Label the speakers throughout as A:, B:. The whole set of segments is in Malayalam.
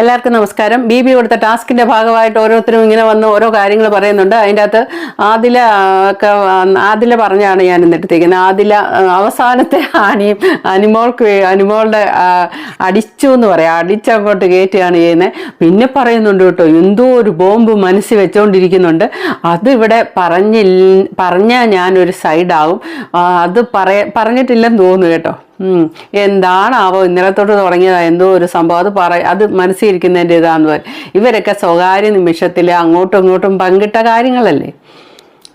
A: എല്ലാവർക്കും നമസ്കാരം. ബി ബി കൊടുത്ത ടാസ്കിന്റെ ഭാഗമായിട്ട് ഓരോരുത്തരും ഇങ്ങനെ വന്ന് ഓരോ കാര്യങ്ങൾ പറയുന്നുണ്ട്. അതിന്റെ അകത്ത് ആദില ഒക്കെ ആദില പറഞ്ഞാണ് ഞാൻ ഇന്നെടുത്തേക്കുന്നത് ആദില അവസാനത്തെ അനിയും അനിമോൾക്ക് അനിമോളുടെ അടിച്ചു എന്ന് പറയാം. അടിച്ചങ്ങോട്ട് കയറ്റുകയാണ് ചെയ്യുന്നത്. പിന്നെ പറയുന്നുണ്ട് കേട്ടോ എന്തോ ഒരു ബോംബ് മനസ്സിൽ വെച്ചുകൊണ്ടിരിക്കുന്നുണ്ട് അതിവിടെ പറഞ്ഞില്ല പറഞ്ഞാൽ ഞാനൊരു സൈഡാവും. അത് പറയ പറഞ്ഞിട്ടില്ലെന്ന് തോന്നുന്നു കേട്ടോ. എന്താണാവോ ഇന്നലെ തൊട്ട് തുടങ്ങിയതാ. എന്തോ ഒരു സംഭവം. അത് പറ അത് മനസ്സിരിക്കുന്നതിന്റെ ഇതാന്ന് പറയും ഇവരൊക്കെ സ്വകാര്യ നിമിഷത്തിൽ അങ്ങോട്ടും ഇങ്ങോട്ടും പങ്കിട്ട കാര്യങ്ങളല്ലേ?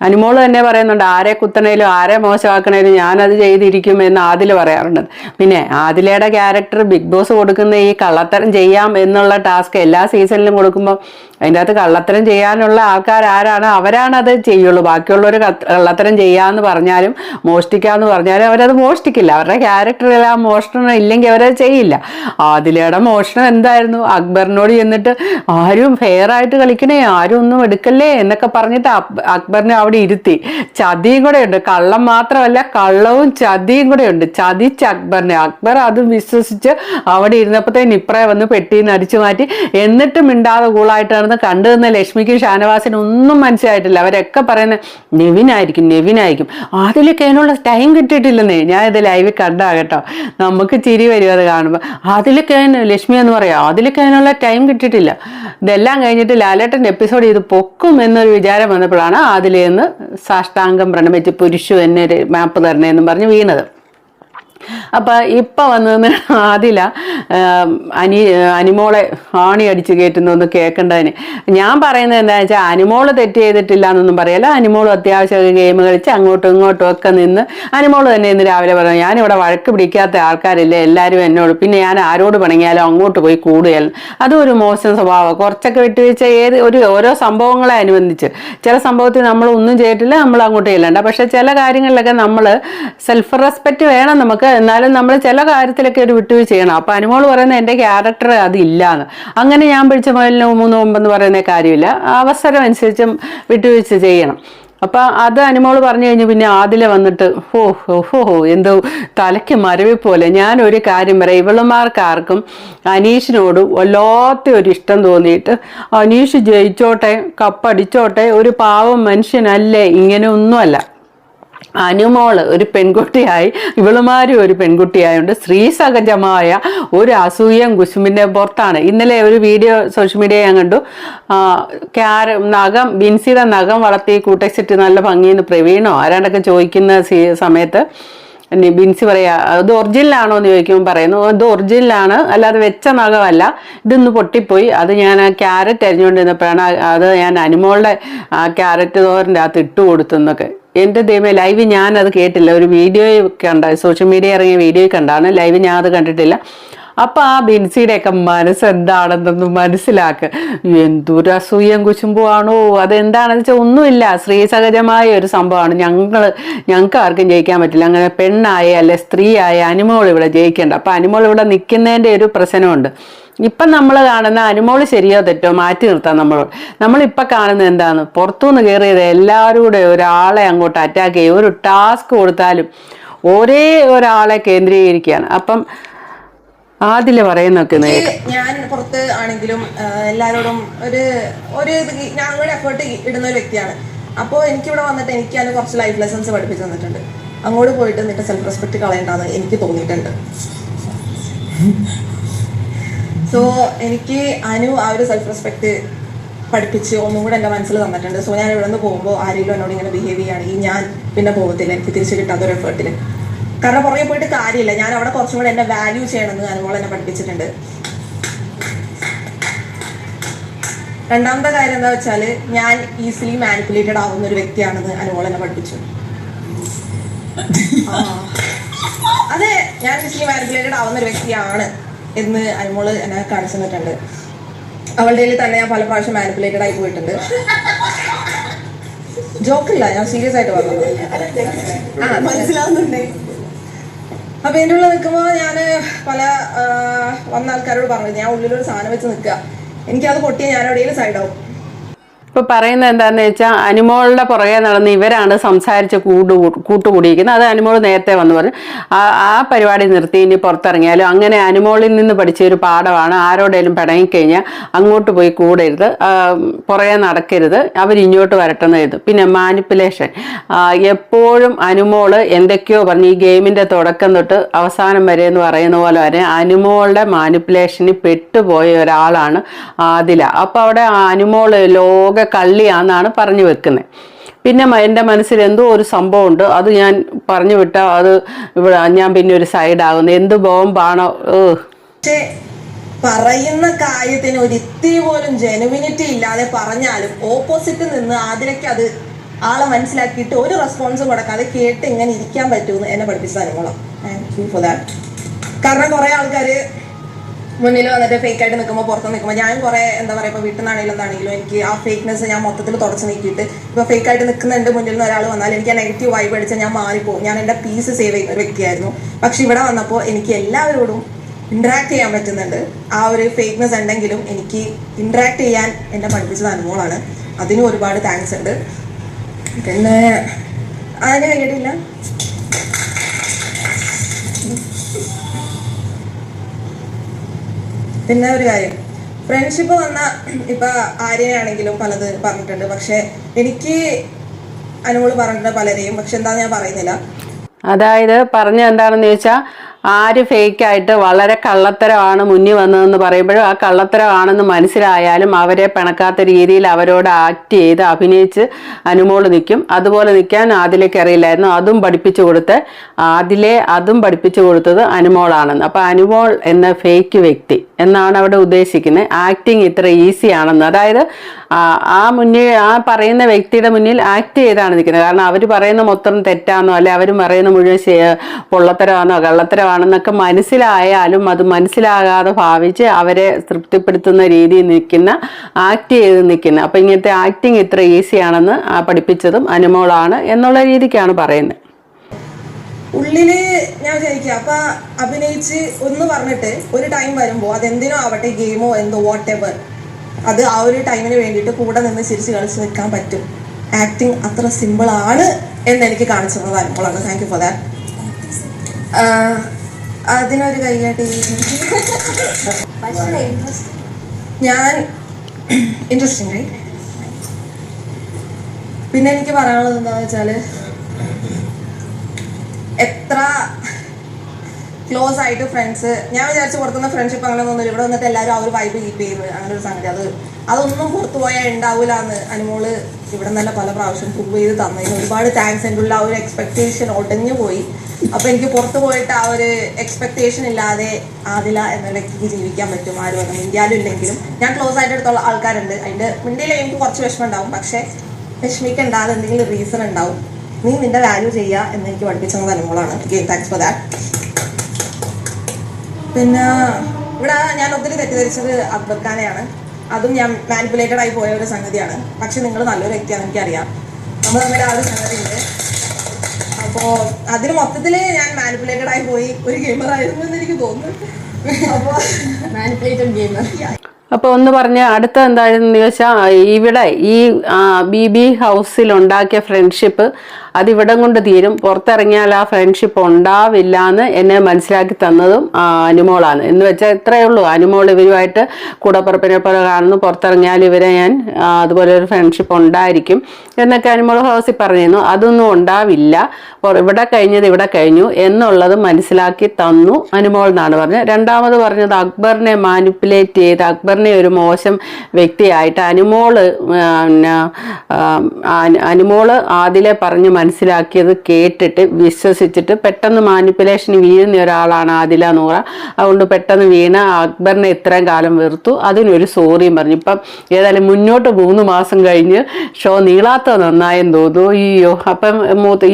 A: അനുമോൾ തന്നെ പറയുന്നുണ്ട് ആരെ കുത്തണേലും ആരെ മോശമാക്കണേലും ഞാനത് ചെയ്തിരിക്കും എന്ന് ആദിൽ പറയാറുണ്ട്. പിന്നെ ആദിലയുടെ ക്യാരക്ടർ ബിഗ് ബോസ് കൊടുക്കുന്ന ഈ കള്ളത്തരം ചെയ്യാം എന്നുള്ള ടാസ്ക് എല്ലാ സീസണിലും കൊടുക്കുമ്പോൾ അതിന്റെ അകത്ത് കള്ളത്തരം ചെയ്യാനുള്ള ആൾക്കാർ ആരാണ് അവരാണ് അത് ചെയ്യുള്ളൂ. ബാക്കിയുള്ളവർ കള്ളത്തരം ചെയ്യാമെന്ന് പറഞ്ഞാലും മോഷ്ടിക്കാമെന്ന് പറഞ്ഞാലും അവരത് മോഷ്ടിക്കില്ല. അവരുടെ ക്യാരക്ടറിൽ ആ മോഷണം ഇല്ലെങ്കിൽ അവരത് ചെയ്യില്ല. ആദിലയുടെ മോഷണം എന്തായിരുന്നു? അക്ബറിനോട് ചെന്നിട്ട് ആരും ഫെയർ ആയിട്ട് കളിക്കണേ ആരും ഒന്നും എടുക്കല്ലേ എന്നൊക്കെ പറഞ്ഞിട്ട് അക്- അക്ബറിനെ അവിടെ ഇരുത്തി. ചതിയും കൂടെ ഉണ്ട്. കള്ളം മാത്രമല്ല കള്ളവും ചതിയും കൂടെ ഉണ്ട്. ചതിച്ച് അക്ബറിനെ. അക്ബർ അത് വിശ്വസിച്ച് അവിടെ ഇരുന്നപ്പോഴത്തേന് നിപ്രയെ വന്ന് പെട്ടിന്ന് അടിച്ചു മാറ്റി. എന്നിട്ടും മിണ്ടാതെ കൂളായിട്ട് കണ്ടു നിന്ന ലക്ഷ്മിക്കും ഷാനവാസിനും ഒന്നും മനസ്സിലായിട്ടില്ല. അവരൊക്കെ പറയുന്നത് നെവിനായിരിക്കും നെവിനായിരിക്കും. അതിലൊക്കെ അതിനുള്ള ടൈം കിട്ടിയിട്ടില്ലെന്നേ. ഞാൻ ഇത് ലൈവിൽ കണ്ടാ കേട്ടോ. നമുക്ക് ചിരി വരും അത് കാണുമ്പോൾ അതിലൊക്കെ ലക്ഷ്മി എന്ന് പറയാം അതിലൊക്കെ അതിനുള്ള ടൈം കിട്ടിയിട്ടില്ല. ഇതെല്ലാം കഴിഞ്ഞിട്ട് ലാലേട്ടന്റെ എപ്പിസോഡ് ഇത് പൊക്കും എന്നൊരു വിചാരം വന്നപ്പോഴാണ് അതിലേന്ന് സാഷ്ടാംഗം പ്രണമിച്ച് പുരുഷു എന്നെ ഒരു മാപ്പ് തരണേന്നും പറഞ്ഞ് വീണത്. അപ്പൊ ഇപ്പൊ വന്നതെന്ന് ആദില അനി അനിമോളെ ആണി അടിച്ച് കയറ്റുന്നു ഒന്ന് കേൾക്കേണ്ടതിന് ഞാൻ പറയുന്നത് എന്താ വെച്ചാൽ അനിമോൾ തെറ്റ് ചെയ്തിട്ടില്ല എന്നൊന്നും പറയല്ല. അനിമോളും അത്യാവശ്യം ഗെയിം കളിച്ച് അങ്ങോട്ടും ഇങ്ങോട്ടും ഒക്കെ നിന്ന് അനിമോൾ തന്നെ ഇന്ന് രാവിലെ പറഞ്ഞു ഞാനിവിടെ വഴക്ക് പിടിക്കാത്ത ആൾക്കാരില്ലേ എല്ലാവരും എന്നോട്. പിന്നെ ഞാൻ ആരോട് പണങ്ങിയാലും അങ്ങോട്ട് പോയി കൂടുകയല്ല. അതും ഒരു മോശം സ്വഭാവം. കുറച്ചൊക്കെ വിട്ടുവീഴ്ച ഏത് ഒരു ഓരോ സംഭവങ്ങളെ അനുബന്ധിച്ച്. ചില സംഭവത്തിൽ നമ്മൾ ഒന്നും ചെയ്തിട്ടില്ല നമ്മൾ അങ്ങോട്ട് ചെല്ലണ്ട. പക്ഷെ ചില കാര്യങ്ങളിലൊക്കെ നമ്മൾ സെൽഫ് റെസ്പെക്റ്റ് വേണം നമുക്ക്. എന്നാലും നമ്മൾ ചില കാര്യത്തിലൊക്കെ ഒരു വിട്ടുവീഴ്ച ചെയ്യണം. അപ്പൊ അനുമോൾ പറയുന്ന എന്റെ ക്യാരക്ടർ അതില്ലാന്ന് അങ്ങനെ ഞാൻ പിടിച്ച മുതലിന് മൂന്ന് മുമ്പെന്ന് പറയുന്ന കാര്യമില്ല. അവസരം അനുസരിച്ചും വിട്ടുവീഴ്ച ചെയ്യണം. അപ്പൊ അത് അനുമോൾ പറഞ്ഞു കഴിഞ്ഞു പിന്നെ ആദില വന്നിട്ട് ഹോ ഹോ ഹോ ഹോ എന്തോ തലയ്ക്ക് മരവി പോലെ. ഞാൻ ഒരു കാര്യം പറയാം. ഇവളുമാർക്കാർക്കും അനീഷിനോട് വല്ലാത്ത ഒരു ഇഷ്ടം തോന്നിയിട്ട് അനീഷ് ജയിച്ചോട്ടെ കപ്പടിച്ചോട്ടെ ഒരു പാവം മനുഷ്യനല്ലേ ഇങ്ങനെ ഒന്നുമല്ല അനുമോൾ ഒരു പെൺകുട്ടിയായി ഇവളുമാരും ഒരു പെൺകുട്ടിയായുണ്ട് സ്ത്രീ സഹജമായ ഒരു അസൂയം കുശുമ്പിന്റെ പുറത്താണ്. ഇന്നലെ ഒരു വീഡിയോ സോഷ്യൽ മീഡിയ ഞാൻ കണ്ടു. ക്യാര നഖം ബിൻസിയുടെ നഖം വളർത്തി കൂട്ടച്ചിട്ട് നല്ല ഭംഗിയെന്ന് പ്രവീണോ? ആരാണ്ടൊക്കെ ചോദിക്കുന്ന സമയത്ത് ബിൻസി പറയാ അത് ഒറിജിനലാണോ എന്ന് ചോദിക്കുമ്പോൾ പറയുന്നു അത് ഒറിജിനലാണ് അല്ലാതെ വെച്ച നഖമല്ല. ഇതൊന്ന് പൊട്ടിപ്പോയി. അത് ഞാൻ ആ ക്യാരറ്റ് അരിഞ്ഞുകൊണ്ടിരുന്നപ്പോഴാണ് അത് ഞാൻ അനുമോളുടെ ക്യാരറ്റ് തോറിന്റെ അകത്ത് ഇട്ട് കൊടുത്തു എന്നൊക്കെ എന്റെ ദൈവമേ ലൈവ് ഞാൻ അത് കേട്ടില്ല. ഒരു വീഡിയോ കണ്ട സോഷ്യൽ മീഡിയ ഇറങ്ങിയ വീഡിയോ കണ്ടാണ്. ലൈവ് ഞാൻ അത് കണ്ടിട്ടില്ല. അപ്പൊ ആ ബിൻസിയുടെയൊക്കെ മനസ്സ് എന്താണെന്നൊന്ന് മനസ്സിലാക്ക്. എന്തൊരു അസൂയം കുശുമ്പുവാണോ അതെന്താണെന്ന് വെച്ചാൽ ഒന്നുമില്ല. സ്ത്രീ സഹജമായ ഒരു സംഭവമാണ്. ഞങ്ങൾ ഞങ്ങൾക്ക് ആർക്കും ജയിക്കാൻ പറ്റില്ല. അങ്ങനെ പെണ്ണായ അല്ലെ സ്ത്രീയായ അനിമോൾ ഇവിടെ ജയിക്കേണ്ട. അപ്പൊ അനിമോൾ ഇവിടെ നിൽക്കുന്നതിന്റെ ഒരു പ്രശ്നമുണ്ട്. ഇപ്പം നമ്മൾ കാണുന്ന അനുമോൾ ശരിയോ തെറ്റോ മാറ്റി നിർത്താം നമ്മൾ. നമ്മളിപ്പോൾ കാണുന്നത് എന്താണ്? പുറത്തുനിന്ന് കയറിയത് എല്ലാവരും കൂടെ ഒരാളെ അങ്ങോട്ട് അറ്റാക്ക് ചെയ്യും. ഒരു ടാസ്ക് കൊടുത്താലും ഒരേ ഒരാളെ കേന്ദ്രീകരിക്കുകയാണ്. അപ്പം ആദ്യം പറയുന്നൊക്കെ
B: ഞാൻ പുറത്ത് ആണെങ്കിലും എല്ലാവരോടും ഒരു ഒരു ഞാൻ ഇവിടെ എഫേർട്ട് ഇടുന്ന ഒരു വ്യക്തിയാണ്. അപ്പോൾ എനിക്കിവിടെ വന്നിട്ട് എനിക്ക് അതിന് കുറച്ച് ലൈഫ് ലെസൺസ് പഠിപ്പിച്ചു തന്നിട്ടുണ്ട്. അങ്ങോട്ട് പോയിട്ട് നിന്റെ സെൽഫ് റെസ്പെക്ട് കളയേണ്ടെന്ന് എനിക്ക് തോന്നിയിട്ടുണ്ട്. സോ എനിക്ക് അനു ആ ഒരു സെൽഫ് റെസ്പെക്ട് പഠിപ്പിച്ച് ഒന്നും കൂടെ എന്റെ മനസ്സിൽ തന്നിട്ടുണ്ട്. സോ ഞാൻ ഇവിടെ നിന്ന് പോകുമ്പോൾ ആരെങ്കിലും എന്നോട് ഇങ്ങനെ ബിഹേവ് ചെയ്യുകയാണെങ്കിൽ ഞാൻ പിന്നെ പോകത്തില്ല. എനിക്ക് തിരിച്ച് കിട്ടാത്ത ഒരു എഫേർട്ടിൽ കാരണം പുറകെ പോയിട്ട് കാര്യമില്ല. ഞാൻ അവിടെ കുറച്ചും കൂടെ എന്നെ വാല്യൂ ചെയ്യണമെന്ന് അനുമോൾ എന്നെ പഠിപ്പിച്ചിട്ടുണ്ട്. രണ്ടാമത്തെ കാര്യം എന്താ വെച്ചാൽ ഞാൻ ഈസിലി മാനിപ്പുലേറ്റഡ് ആവുന്ന ഒരു വ്യക്തിയാണെന്ന് അനുമോൾ എന്നെ പഠിപ്പിച്ചു. അതെ ഞാൻ ഈസിലി മാനിപ്പുലേറ്റഡ് ആവുന്ന ഒരു വ്യക്തിയാണ്. എന്ന് അനുമോൾ എന്നെ കാണിച്ചു തന്നിട്ടുണ്ട്. അവളുടെ കയ്യിൽ തന്നെ ഞാൻ പല പ്രാവശ്യം മാനിപ്പുലേറ്റഡ് ആയി പോയിട്ടുണ്ട്. ജോക്കില്ല ഞാൻ സീരിയസ് ആയിട്ട് പറഞ്ഞു. ആ മനസ്സിലാവുന്നുണ്ട്. അപ്പൊ എന്റെ ഉള്ളിൽ നിൽക്കുമ്പോൾ ഞാൻ പല വന്ന ആൾക്കാരോട് പറഞ്ഞു ഞാൻ ഉള്ളിലൊരു സാധനം വെച്ച് നിൽക്കുക. എനിക്കത് പൊട്ടിയ ഞാൻ എവിടെയെങ്കിലും സൈഡ് ആവും.
A: ഇപ്പൊ പറയുന്നത് എന്താന്ന് വെച്ചാൽ അനുമോളുടെ പുറകെ നടന്ന് ഇവരാണ് സംസാരിച്ച് കൂട് കൂട്ടുകൂടിയിരിക്കുന്നത്. അത് അനുമോൾ നേരത്തെ വന്നു പറഞ്ഞു. ആ ആ പരിപാടി നിർത്തി ഇനി പുറത്തിറങ്ങിയാലും അങ്ങനെ അനുമോളിൽ നിന്ന് പഠിച്ച ഒരു പാഠമാണ്. ആരോടേലും പിണങ്ങിക്കഴിഞ്ഞാൽ അങ്ങോട്ട് പോയി കൂടരുത്. പുറകെ നടക്കരുത്. അവർ ഇങ്ങോട്ട് വരട്ടെന്ന് എഴുതും പിന്നെ മാനിപ്പുലേഷൻ. എപ്പോഴും അനുമോൾ എന്തൊക്കെയോ പറഞ്ഞ് ഈ ഗെയിമിന്റെ തുടക്കം തൊട്ട് അവസാനം വരെ എന്ന് പറയുന്ന പോലെ വരെ അനുമോളുടെ മാനിപ്പുലേഷന് പെട്ടുപോയ ഒരാളാണ് ആദില. അപ്പോൾ അവിടെ അനുമോൾ ലോക കള്ളിയാന്നാണ് പറഞ്ഞു വെക്കുന്നത് പിന്നെ എന്റെ മനസ്സിൽ എന്തോ ഒരു സംഭവം ഉണ്ട് അത് ഞാൻ പറഞ്ഞു വിട്ടാൽ അത് ഇവിടെ ഞാൻ പിന്നെ ഒരു സൈഡാകുന്നു. എന്ത് ബോംബാണോ?
B: ഏ പറയുന്ന കാര്യത്തിന് ഒരു ഇത്തിരി പോലും ജെനുവിനിറ്റി ഇല്ലാതെ പറഞ്ഞാലും ഓപ്പോസിറ്റ് നിന്ന് ആതിരയ്ക്ക് അത് ആളെ മനസ്സിലാക്കിയിട്ട് ഒരു റെസ്പോൺസും കൊടുക്കാതെ കേട്ട് ഇങ്ങനെ ഇരിക്കാൻ പറ്റുമെന്ന് എന്നെ പഠിപ്പിച്ച അനുഭവം. താങ്ക് യു ഫോർ ദാറ്റ് കാരണം കുറെ ആൾക്കാര് മുന്നിൽ വന്നിട്ട് ഫേക്ക് ആയിട്ട് നിൽക്കുമ്പോൾ പുറത്ത് നിൽക്കുമ്പോൾ ഞാൻ കുറെ എന്താ പറയുക ഇപ്പോൾ വീട്ടിൽ നിന്നാണെങ്കിലും എന്താണെങ്കിലും എനിക്ക് ആ ഫേക്ക്നെസ് ഞാൻ മൊത്തത്തിൽ തുടച്ച് നീക്കിയിട്ട് ഇപ്പോൾ ഫേക്ക് ആയിട്ട് നിൽക്കുന്നുണ്ട് മുന്നിൽ നിന്ന് ഒരാൾ വന്നാൽ എനിക്ക് ആ നെഗറ്റീവ് വൈബ് അടിച്ച് ഞാൻ മാറിപ്പോകും ഞാൻ എന്റെ പീസ് സേവ് ചെയ്യുന്ന ഒരു വ്യക്തിയായിരുന്നു. പക്ഷെ ഇവിടെ വന്നപ്പോൾ എനിക്ക് എല്ലാവരോടും ഇൻട്രാക്ട് ചെയ്യാൻ പറ്റുന്നുണ്ട്. ആ ഒരു ഫേക്ക്നെസ് ഉണ്ടെങ്കിലും എനിക്ക് ഇൻട്രാക്ട് ചെയ്യാൻ എന്നെ പഠിപ്പിച്ചത് അനുഭവമാണ് അതിനും ഒരുപാട് താങ്ക്സ് ഉണ്ട്. പിന്നെ അതിന് കഴിയിട്ടില്ല പിന്നെ ഒരു കാര്യം. ഫ്രണ്ട്ഷിപ്പ് വന്ന ഇപ്പൊ ആര്യനാണെങ്കിലും പലത് പറഞ്ഞിട്ടുണ്ട്. പക്ഷെ എനിക്ക് അനുമോൾ പറഞ്ഞിട്ടുണ്ട് പലരെയും. പക്ഷെ എന്താ ഞാൻ പറയുന്നില്ല.
A: അതായത് പറഞ്ഞ എന്താണെന്ന് ചോദിച്ചാൽ ആര് ഫേക്കായിട്ട് വളരെ കള്ളത്തരമാണ് മുന്നിൽ വന്നതെന്ന് പറയുമ്പോഴും ആ കള്ളത്തരമാണെന്ന് മനസ്സിലായാലും അവരെ പിണക്കാത്ത രീതിയിൽ അവരോട് ആക്ട് ചെയ്ത് അഭിനയിച്ച് അനുമോൾ നിൽക്കും. അതുപോലെ നിൽക്കാൻ ആദിലേക്ക് അറിയില്ലായിരുന്നു. അതും പഠിപ്പിച്ചു കൊടുത്ത് ആദിലെ അതും പഠിപ്പിച്ചു കൊടുത്തത് അനുമോളാണെന്ന്. അപ്പം അനുമോൾ എന്ന ഫേക്ക് വ്യക്തി എന്നാണ് അവിടെ ഉദ്ദേശിക്കുന്നത്. ആക്ടിങ് ഇത്ര ഈസി ആണെന്ന്. അതായത് ആ മുന്നിൽ ആ പറയുന്ന വ്യക്തിയുടെ മുന്നിൽ ആക്ട് ചെയ്താണ് നിൽക്കുന്നത്. കാരണം അവർ പറയുന്ന മൊത്തം തെറ്റാന്നോ അല്ലെ അവർ പറയുന്ന മുഴുവൻ പൊള്ളത്തരമാണോ കള്ളത്തരമാണെന്നൊക്കെ മനസ്സിലായാലും അത് മനസ്സിലാകാതെ ഭാവിച്ച് അവരെ തൃപ്തിപ്പെടുത്തുന്ന രീതിയിൽ നിൽക്കുന്ന ആക്ട് ചെയ്ത് നിൽക്കുന്ന. അപ്പം ഇങ്ങനത്തെ ആക്ടിങ് ഇത്ര ഈസിയാണെന്ന് ആ പഠിപ്പിച്ചതും അനുമോളാണ് എന്നുള്ള രീതിക്കാണ് പറയുന്നത്.
B: ഉള്ളിൽ ഞാൻ വിചാരിക്കുക അപ്പൊ അഭിനയിച്ച് ഒന്ന് പറഞ്ഞിട്ട് ഒരു ടൈം വരുമ്പോ അതെന്തിനോ ആവട്ടെ ഗെയിമോ എന്തോ വാട്ട് എവർ അത് ആ ഒരു ടൈമിന് വേണ്ടിയിട്ട് കൂടെ നിന്ന് ചിരിച്ച് കളിച്ച് നിൽക്കാൻ പറ്റും. ആക്ടിങ് അത്ര സിമ്പിൾ ആണ് എന്ന് എനിക്ക് കാണിച്ചു തന്നത് അനുഭവമാണ് താങ്ക് യു ഫോർ ദാറ്റ് അതിനൊരു കൈയാട്ടി ഞാൻ ഇൻട്രസ്റ്റിംഗ് ആയി. പിന്നെ എനിക്ക് പറയാനുള്ളത് എന്താണെന്ന് വെച്ചാൽ എത്ര ക്ലോസ് ആയിട്ട് ഫ്രണ്ട്സ് ഞാൻ വിചാരിച്ച പുറത്തുനിന്ന് ഫ്രണ്ട്ഷിപ്പ് അങ്ങനെ ഒന്നുമില്ല ഇവിടെ വന്നിട്ട് എല്ലാവരും ആ ഒരു വൈബ് കീപ്പ് ചെയ്യും അങ്ങനെ ഒരു സംഗതി. അത് അതൊന്നും പുറത്തു പോയാൽ ഉണ്ടാവില്ല എന്ന് അനുമോൾ ഇവിടെ നല്ല പല പ്രാവശ്യം പ്രൂവ് ചെയ്ത് തന്നതിന് ഒരുപാട് താങ്ക്സ് എന്റെ ഉള്ള ആ ഒരു എക്സ്പെക്ടേഷൻ ഒടഞ്ഞു പോയി. അപ്പൊ എനിക്ക് പുറത്തു പോയിട്ട് ആ ഒരു എക്സ്പെക്ടേഷൻ ഇല്ലാതെ ആദില എന്ന വ്യക്തിക്ക് ജീവിക്കാൻ പറ്റും ആരും അങ്ങനെ. ഇന്ത്യയിലും ഇല്ലെങ്കിലും. ഞാൻ ക്ലോസ് ആയിട്ട് എടുത്തുള്ള ആൾക്കാരുണ്ട്. അതിന്റെ മുന്നിലെ എനിക്ക് കുറച്ച് വിഷമം ഉണ്ടാവും. പക്ഷെ വിഷമിക്കണ്ട അത് എന്തെങ്കിലും റീസൺ ഉണ്ടാവും. നീ നിന്റെ വാല്യൂ ചെയ്യുക എന്ന് എനിക്ക് പഠിപ്പിച്ചത് അനുമോളാണ്. താങ്ക്സ് ഫോർ ദാറ്റ് പിന്നെ ഇവിടെ ഞാൻ ഒത്തിരി തെറ്റിദ്ധരിച്ചത് അക്ബർ ഖാനെയാണ് അതും ഞാൻ മാനിപ്പുലേറ്റഡ് ആയി പോയ ഒരു സംഗതിയാണ്. പക്ഷെ നിങ്ങൾ നല്ലൊരു വ്യക്തിയാണ് എനിക്കറിയാം. നമ്മൾ തമ്മിൽ ആ ഒരു സംഗതി ഉണ്ട് അപ്പോൾ അതിന് മൊത്തത്തിൽ ഞാൻ മാനിപ്പുലേറ്റഡ് ആയി പോയി. ഒരു ഗെയിമർ ആയിരുന്നു എന്ന് എനിക്ക് തോന്നുന്നു. അപ്പോൾ മാനിപ്പുലേറ്റഡ് ഗെയിമർ
A: അപ്പോൾ ഒന്ന് പറഞ്ഞ അടുത്ത എന്താണെന്ന് ചോദിച്ചാൽ ഇവിടെ ഈ ബി ബി ഹൗസിൽ ഉണ്ടാക്കിയ ഫ്രണ്ട്ഷിപ്പ് അതിവിടം കൊണ്ട് തീരും. പുറത്തിറങ്ങിയാൽ ആ ഫ്രണ്ട്ഷിപ്പ് ഉണ്ടാവില്ല എന്ന് എന്നെ മനസ്സിലാക്കി തന്നതും അനുമോളാണ്. എന്ന് വെച്ചാൽ ഇത്രയേ ഉള്ളൂ. അനുമോൾ ഇവരുമായിട്ട് കൂടപ്പുറപ്പിനെ പോലെ കാണുന്നു. പുറത്തിറങ്ങിയാൽ ഇവരെ ഞാൻ അതുപോലെ ഒരു ഫ്രണ്ട്ഷിപ്പ് ഉണ്ടായിരിക്കും എന്നൊക്കെ അനുമോൾ ഹൗസിൽ പറഞ്ഞിരുന്നു. അതൊന്നും ഉണ്ടാവില്ല. ഇവിടെ കഴിഞ്ഞത് ഇവിടെ കഴിഞ്ഞു എന്നുള്ളത് മനസ്സിലാക്കി തന്നു അനുമോൾ എന്നാണ് പറഞ്ഞത്. രണ്ടാമത് പറഞ്ഞത് അക്ബറിനെ മാനിപ്പുലേറ്റ് ചെയ്ത് അക്ബറിനെ ഒരു മോശം വ്യക്തിയായിട്ട് അനുമോൾ പിന്നെ, അനുമോൾ ആദിലെ പറഞ്ഞ് മനസ്സിലാക്കിയത് കേട്ടിട്ട് വിശ്വസിച്ചിട്ട് പെട്ടെന്ന് മാനിപ്പുലേഷന് വീഴുന്ന ഒരാളാണ് ആദില നൂറ. അതുകൊണ്ട് പെട്ടെന്ന് വീണ അക്ബറിനെ ഇത്രയും കാലം വെറുത്തു. അതിനൊരു സോറിയും പറഞ്ഞു. ഇപ്പം ഏതായാലും മുന്നോട്ട് മൂന്ന് മാസം കഴിഞ്ഞ് ഷോ നീളാത്ത നന്നായെന്ന് തോന്നുന്നു. അയ്യോ അപ്പം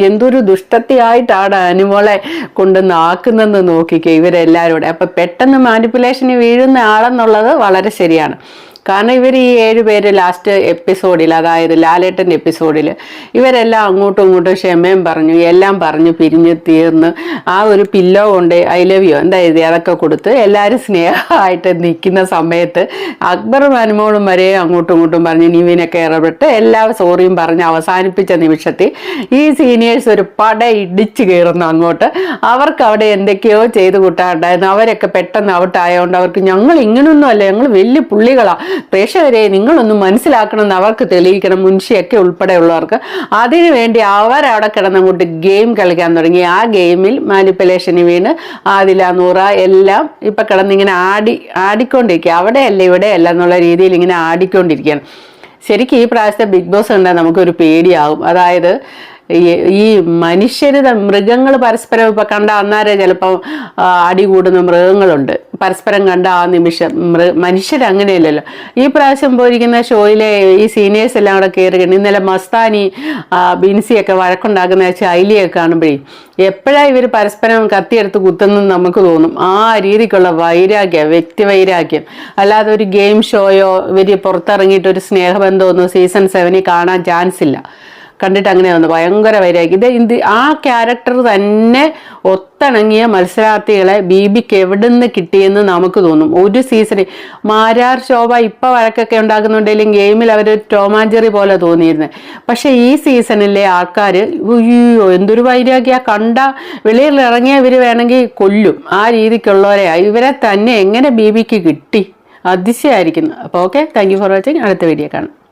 A: എന്തൊരു ദുഷ്ടത്തിയായിട്ടാണ് അനുമോളെ കൊണ്ട് നാക്കുന്നതെന്ന് നോക്കിക്കുക ഇവരെല്ലാവരും അപ്പം പെട്ടെന്ന് മാനിപ്പുലേഷന് വീഴുന്ന ആളെന്നുള്ളത് വളരെ ശരിയാണ്. കാരണം ഇവർ ഈ ഏഴ് പേര് ലാസ്റ്റ് എപ്പിസോഡിൽ അതായത് ലാലേട്ടന്റെ എപ്പിസോഡിൽ ഇവരെല്ലാം അങ്ങോട്ടും ഇങ്ങോട്ടും ക്ഷമയും പറഞ്ഞു എല്ലാം പറഞ്ഞു പിരിഞ്ഞ് തീർന്ന് ആ ഒരു പില്ലോ കൊണ്ട് ഐ ലവ് യു എന്താ എഴുതി അതൊക്കെ കൊടുത്ത് എല്ലാവരും സ്നേഹമായിട്ട് നിൽക്കുന്ന സമയത്ത് അക്ബറും അനുമോളും വരെ അങ്ങോട്ടും ഇങ്ങോട്ടും പറഞ്ഞ് നിവിനൊക്കെ ഇടപെട്ട് എല്ലാ സോറിയും പറഞ്ഞ് അവസാനിപ്പിച്ച നിമിഷത്തിൽ ഈ സീനിയേഴ്സ് ഒരു പട ഇടിച്ചു കയറുന്നു അങ്ങോട്ട്. അവർക്ക് അവിടെ എന്തൊക്കെയോ ചെയ്ത് കൂട്ടാണ്ടായിരുന്നു അവരൊക്കെ പെട്ടെന്ന് ഔട്ടായതുകൊണ്ട് അവർക്ക് ഞങ്ങൾ ഇങ്ങനൊന്നും അല്ല ഞങ്ങൾ വലിയ പുള്ളികളാ പ്രേക്ഷകരെ നിങ്ങളൊന്നും മനസ്സിലാക്കണമെന്ന് അവർക്ക് തെളിയിക്കണം. മുൻഷിയൊക്കെ ഉൾപ്പെടെയുള്ളവർക്ക്. അതിനു വേണ്ടി അവരവിടെ കിടന്നങ്ങോട്ട് ഗെയിം കളിക്കാൻ തുടങ്ങി. ആ ഗെയിമിൽ മാനിപ്പുലേഷന് വീണ് ആദില നൂറ എല്ലാം ഇപ്പം കിടന്നിങ്ങനെ ആടി ആടിക്കൊണ്ടിരിക്കുക. അവിടെയല്ല ഇവിടെയല്ല എന്നുള്ള രീതിയിൽ ഇങ്ങനെ ആടിക്കൊണ്ടിരിക്കുകയാണ്. ശരിക്കും ഈ പ്രാവശ്യത്തെ ബിഗ് ബോസ് കണ്ടാൽ നമുക്കൊരു പേടിയാകും അതായത് ഈ- മനുഷ്യര് മൃഗങ്ങൾ പരസ്പരം ഇപ്പൊ കണ്ട അന്നേരം ചിലപ്പോൾ അടി കൂടുന്ന മൃഗങ്ങളുണ്ട്. പരസ്പരം കണ്ട ആ നിമിഷം മൃ മനുഷ്യർ അങ്ങനെയല്ലല്ലോ ഈ പ്രാവശ്യം പോയിരിക്കുന്ന ഷോയിലെ ഈ സീനിയേഴ്സ് എല്ലാം കൂടെ കയറുകയാണ് ഇന്നലെ മസ്താനി ബിൻസിയൊക്കെ വഴക്കുണ്ടാക്കുന്ന ശൈലിയൊക്കെ കാണുമ്പോഴേ എപ്പോഴാണ് ഇവർ പരസ്പരം കത്തിയെടുത്ത് കുത്തുന്നത് നമുക്ക് തോന്നും. ആ രീതിക്കുള്ള വൈരാഗ്യം വ്യക്തി വൈരാഗ്യം അല്ലാതെ ഒരു ഗെയിം ഷോയോ ഇവർ പുറത്തിറങ്ങിയിട്ട് ഒരു സ്നേഹബന്ധമൊന്നും സീസൺ സെവനിൽ കാണാൻ ചാൻസ് ഇല്ല കണ്ടിട്ട് അങ്ങനെ വന്നു. ഭയങ്കര വൈരാഗ്യം. ഇത് ഇത് ആ ക്യാരക്ടർ തന്നെ ഒത്തിണങ്ങിയ മത്സരാർത്ഥികളെ ബീബിക്ക് എവിടെ നിന്ന് കിട്ടിയെന്ന് നമുക്ക് തോന്നും. ഒരു സീസണിൽ മാരാർ ശോഭ ഇപ്പൊ വഴക്കൊക്കെ ഉണ്ടാക്കുന്നുണ്ടെങ്കിലും ഗെയിമിൽ അവർ ടോമാഞ്ചറി പോലെ തോന്നിയിരുന്നു. പക്ഷെ ഈ സീസണിലെ ആൾക്കാർ അയ്യോ എന്തൊരു വൈരാഗ്യ കണ്ട വെളിയിൽ ഇറങ്ങിയ ഇവർ വേണമെങ്കിൽ കൊല്ലും. ആ രീതിക്കുള്ളവരെ ഇവരെ തന്നെ എങ്ങനെ ബീബിക്ക് കിട്ടി? അതിശയായിരിക്കുന്നു. അപ്പോൾ okay thank you for watching അടുത്ത വീഡിയോ കാണാം.